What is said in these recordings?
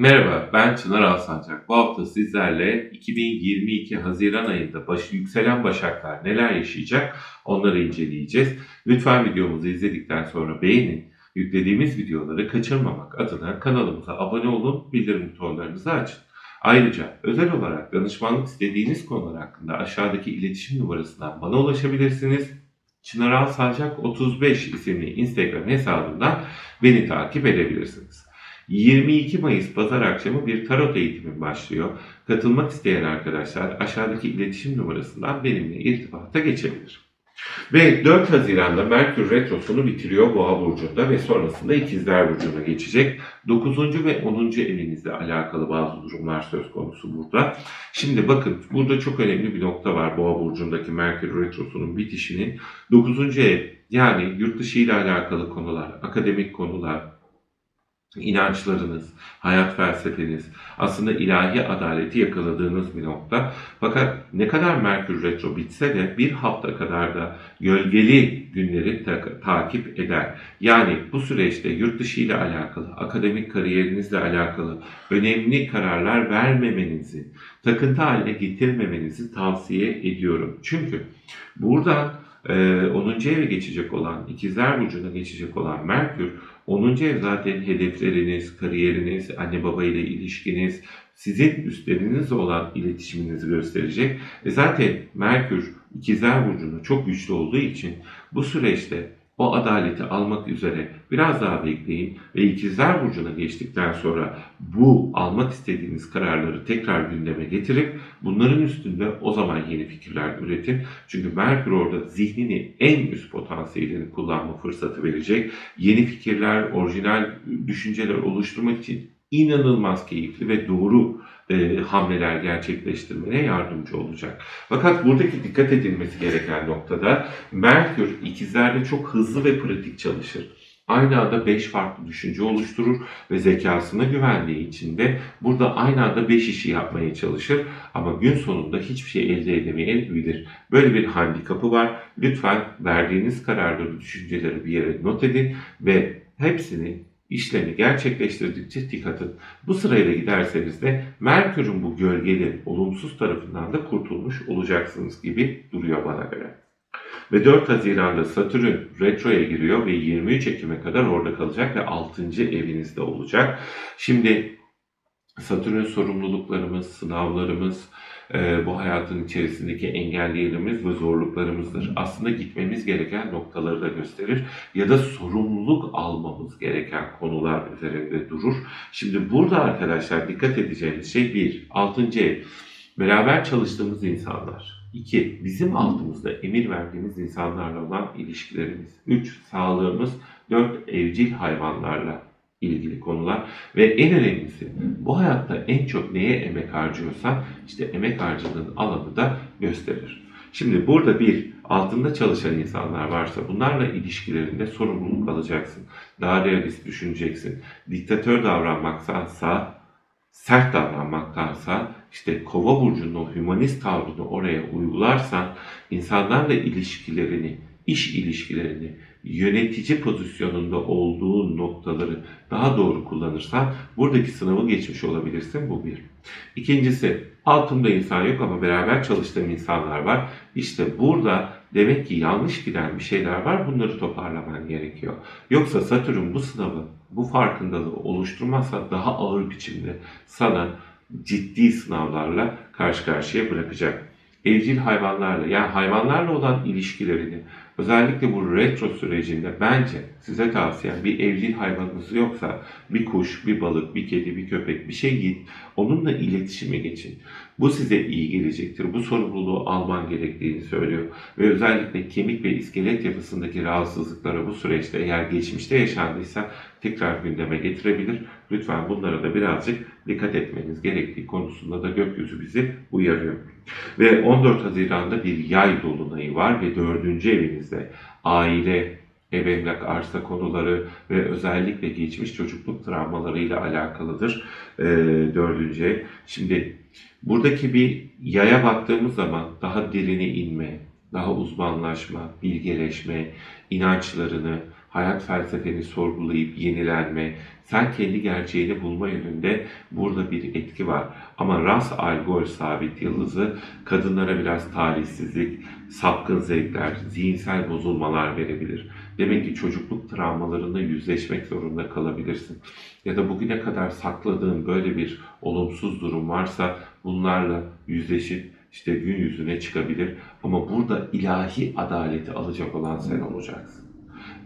Merhaba, ben Çınar Alsancak. Bu hafta sizlerle 2022 Haziran ayında baş, yükselen başaklar neler yaşayacak onları inceleyeceğiz. Lütfen videomuzu izledikten sonra beğenin. Yüklediğimiz videoları kaçırmamak adına kanalımıza abone olun, bildirim butonlarınızı açın. Ayrıca özel olarak danışmanlık istediğiniz konular hakkında aşağıdaki iletişim numarasından bana ulaşabilirsiniz. Çınar Alsancak 35 isimli Instagram hesabından beni takip edebilirsiniz. 22 Mayıs pazar akşamı bir tarot eğitimi başlıyor. Katılmak isteyen arkadaşlar aşağıdaki iletişim numarasından benimle irtibata geçebilir. Ve 4 Haziran'da Merkür Retrosu'nu bitiriyor Boğa Burcu'nda ve sonrasında İkizler Burcu'na geçecek. 9. ve 10. evinizle alakalı bazı durumlar söz konusu burada. Şimdi bakın burada çok önemli bir nokta var Boğa Burcu'ndaki Merkür Retrosu'nun bitişinin. 9. ev yani yurt dışı ile alakalı konular, akademik konular, inançlarınız, hayat felsefeniz, aslında ilahi adaleti yakaladığınız bir nokta. Fakat ne kadar Merkür Retro bitse de bir hafta kadar da gölgeli günleri ta- takip eder. Yani bu süreçte yurt dışı ile alakalı, akademik kariyerinizle alakalı önemli kararlar vermemenizi, takıntı haline getirmemenizi tavsiye ediyorum. Çünkü buradan e, 10. eve geçecek olan, İkizler Burcu'na geçecek olan Merkür 10. ev zaten hedefleriniz, kariyeriniz, anne baba ile ilişkiniz, sizin üstlerinizle olan iletişiminizi gösterecek. E zaten Merkür İkizler Burcu'nda çok güçlü olduğu için bu süreçte o adaleti almak üzere biraz daha bekleyin ve İkizler Burcu'na geçtikten sonra bu almak istediğiniz kararları tekrar gündeme getirip bunların üstünde o zaman yeni fikirler üretin. Çünkü Merkür orada zihnini en üst potansiyelini kullanma fırsatı verecek. Yeni fikirler, orijinal düşünceler oluşturmak için inanılmaz keyifli ve doğru e, hamleler gerçekleştirmene yardımcı olacak. Fakat buradaki dikkat edilmesi gereken noktada Merkür ikizlerde çok hızlı ve pratik çalışır. Aynı anda 5 farklı düşünce oluşturur ve zekasına güvendiği için de burada aynı anda 5 işi yapmaya çalışır ama gün sonunda hiçbir şey elde edemeyebilir. Böyle bir handikapı var. Lütfen verdiğiniz kararları, düşünceleri bir yere not edin ve hepsini işlemi gerçekleştirdikçe tik atın. Bu sırayla giderseniz de Merkür'ün bu gölgeli, olumsuz tarafından da kurtulmuş olacaksınız gibi duruyor bana göre. Ve 4 Haziran'da Satürn retroya giriyor ve 23 Ekim'e kadar orada kalacak ve 6. evinizde olacak. Şimdi Satürn sorumluluklarımız, sınavlarımız, e, bu hayatın içerisindeki engellerimiz ve zorluklarımızdır. Aslında gitmemiz gereken noktaları da gösterir ya da sorumluluk almamız gereken konular üzerinde durur. Şimdi burada arkadaşlar dikkat edeceğiniz şey bir, 6. ev. Beraber çalıştığımız insanlar. 2. Bizim altımızda emir verdiğimiz insanlarla olan ilişkilerimiz. 3. Sağlığımız. 4. Evcil hayvanlarla ilgili konular. Ve en önemlisi bu hayatta en çok neye emek harcıyorsan işte emek harcadığın alanı da gösterir. Şimdi burada bir altında çalışan insanlar varsa bunlarla ilişkilerinde sorumluluk alacaksın. Daha realist düşüneceksin. Diktatör davranmaktansa sert davranmaktansa işte kova burcunun o hümanist tavrını oraya uygularsan insanlarla ilişkilerini, iş ilişkilerini, yönetici pozisyonunda olduğu noktaları daha doğru kullanırsan buradaki sınavı geçmiş olabilirsin. Bu bir. İkincisi altımda insan yok ama beraber çalıştığım insanlar var. İşte burada demek ki yanlış giden bir şeyler var. Bunları toparlaman gerekiyor. Yoksa Satürn bu sınavı, bu farkındalığı oluşturmazsa daha ağır biçimde sana ciddi sınavlarla karşı karşıya bırakacak. Evcil hayvanlarla yani hayvanlarla olan ilişkilerini özellikle bu retro sürecinde bence size tavsiyem bir evcil hayvanınız yoksa bir kuş, bir balık, bir kedi, bir köpek bir şey git onunla iletişime geçin. Bu size iyi gelecektir. Bu sorumluluğu alman gerektiğini söylüyor. Ve özellikle kemik ve iskelet yapısındaki rahatsızlıklara bu süreçte eğer geçmişte yaşandıysa tekrar gündeme getirebilir. Lütfen bunlara da birazcık dikkat etmeniz gerektiği konusunda da gökyüzü bizi uyarıyor. Ve 14 Haziran'da bir yay dolunayı var ve 4. evinizde aile, ev emlak arsa konuları ve özellikle geçmiş çocukluk travmalarıyla alakalıdır e, dördüncü ev. Şimdi buradaki bir yaya baktığımız zaman daha derine inme, daha uzmanlaşma, bilgeleşme, inançlarını, hayat felsefeni sorgulayıp yenilenme, sen kendi gerçeğini bulma yönünde burada bir etki var. Ama Ras Al Gol sabit yıldızı kadınlara biraz talihsizlik, sapkın zevkler, zihinsel bozulmalar verebilir. Demek ki çocukluk travmalarında yüzleşmek zorunda kalabilirsin. Ya da bugüne kadar sakladığın böyle bir olumsuz durum varsa bunlarla yüzleşip işte gün yüzüne çıkabilir. Ama burada ilahi adaleti alacak olan sen olacaksın.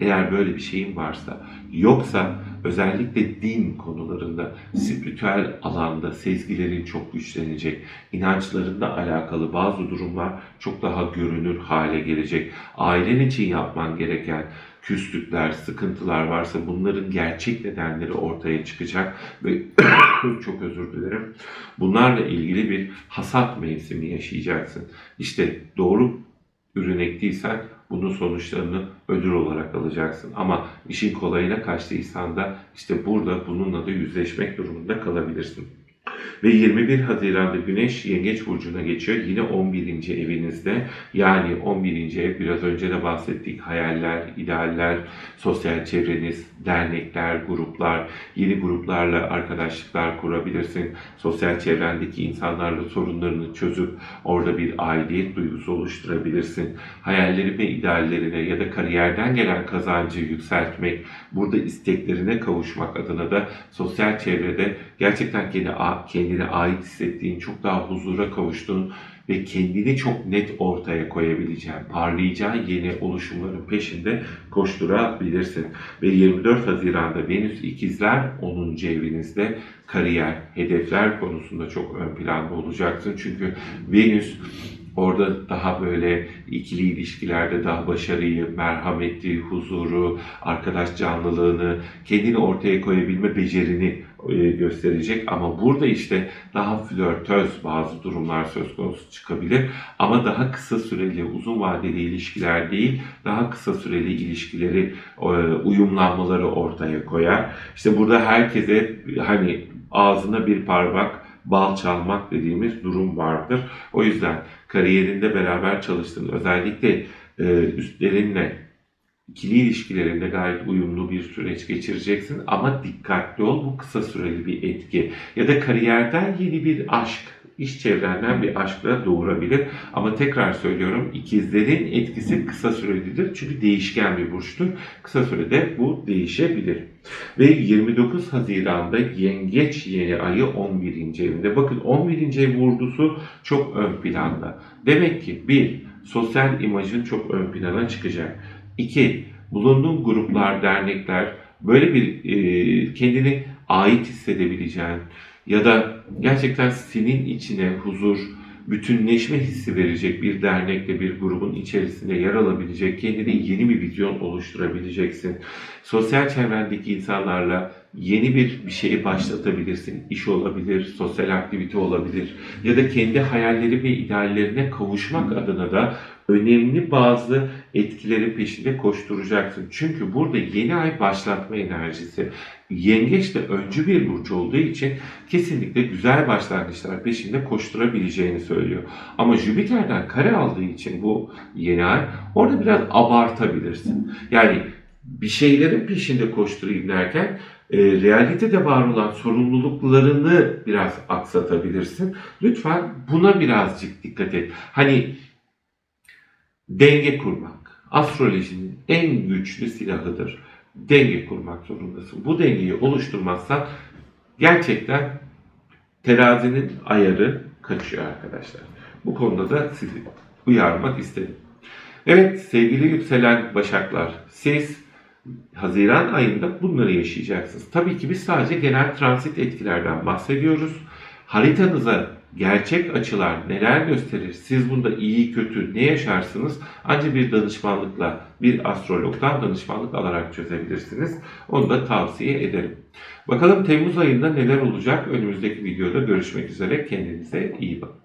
Eğer böyle bir şeyin varsa, yoksa özellikle din konularında, spiritüel alanda sezgilerin çok güçlenecek, inançlarında alakalı bazı durumlar çok daha görünür hale gelecek. Ailen için yapman gereken küslükler, sıkıntılar varsa bunların gerçek nedenleri ortaya çıkacak ve çok özür dilerim. Bunlarla ilgili bir hasat mevsimi yaşayacaksın. İşte doğru ürün ektiysen bunun sonuçlarını ödül olarak alacaksın. Ama işin kolayına kaçtıysan da işte burada bununla da yüzleşmek durumunda kalabilirsin. Ve 21 Haziran'da Güneş Yengeç Burcu'na geçiyor. Yine 11. evinizde. Yani 11. ev biraz önce de bahsettik. Hayaller, idealler, sosyal çevreniz, dernekler, gruplar, yeni gruplarla arkadaşlıklar kurabilirsin. Sosyal çevrendeki insanlarla sorunlarını çözüp orada bir aidiyet duygusu oluşturabilirsin. Hayalleri ve ideallerine ya da kariyerden gelen kazancı yükseltmek, burada isteklerine kavuşmak adına da sosyal çevrede gerçekten kendi, kendine ait hissettiğin, çok daha huzura kavuştuğun ve kendini çok net ortaya koyabileceğin, parlayacağın yeni oluşumların peşinde koşturabilirsin. Ve 24 Haziran'da Venüs ikizler 10. evinizde kariyer, hedefler konusunda çok ön planda olacaksın. Çünkü Venüs Orada daha böyle ikili ilişkilerde daha başarıyı, merhameti, huzuru, arkadaş canlılığını, kendini ortaya koyabilme becerini gösterecek. Ama burada işte daha flörtöz bazı durumlar söz konusu çıkabilir. Ama daha kısa süreli, uzun vadeli ilişkiler değil, daha kısa süreli ilişkileri, e, uyumlanmaları ortaya koyar. İşte burada herkese hani ağzına bir parmak bal çalmak dediğimiz durum vardır. O yüzden kariyerinde beraber çalıştığın özellikle e, üstlerinle ikili ilişkilerinde gayet uyumlu bir süreç geçireceksin ama dikkatli ol bu kısa süreli bir etki ya da kariyerden yeni bir aşk iş çevrenden bir aşkla doğurabilir. Ama tekrar söylüyorum ikizlerin etkisi kısa sürelidir. Çünkü değişken bir burçtur. Kısa sürede bu değişebilir. Ve 29 Haziran'da Yengeç yeni ayı 11. evinde. Bakın 11. ev vurgusu çok ön planda. Demek ki bir, sosyal imajın çok ön plana çıkacak. İki, bulunduğun gruplar, dernekler böyle bir e, kendini ait hissedebileceğin, ya da gerçekten senin içine huzur, bütünleşme hissi verecek bir dernekle bir grubun içerisinde yer alabilecek, kendine yeni bir vizyon oluşturabileceksin. Sosyal çevrendeki insanlarla yeni bir bir şeyi başlatabilirsin. İş olabilir, sosyal aktivite olabilir ya da kendi hayalleri ve ideallerine kavuşmak adına da önemli bazı etkilerin peşinde koşturacaksın. Çünkü burada yeni ay başlatma enerjisi. Yengeç de öncü bir burç olduğu için kesinlikle güzel başlangıçlar peşinde koşturabileceğini söylüyor. Ama Jüpiter'den kare aldığı için bu yeni ay orada biraz abartabilirsin. Yani bir şeylerin peşinde koşturayım derken e, realitede var olan sorumluluklarını biraz aksatabilirsin. Lütfen buna birazcık dikkat et. Hani denge kurmak astrolojinin en güçlü silahıdır. Denge kurmak zorundasın. Bu dengeyi oluşturmazsan gerçekten terazinin ayarı kaçıyor arkadaşlar. Bu konuda da sizi uyarmak istedim. Evet sevgili yükselen başaklar siz Haziran ayında bunları yaşayacaksınız. Tabii ki biz sadece genel transit etkilerden bahsediyoruz. Haritanıza gerçek açılar neler gösterir? Siz bunda iyi kötü ne yaşarsınız? Ancak bir danışmanlıkla, bir astrologdan danışmanlık alarak çözebilirsiniz. Onu da tavsiye ederim. Bakalım Temmuz ayında neler olacak? Önümüzdeki videoda görüşmek üzere. Kendinize iyi bakın.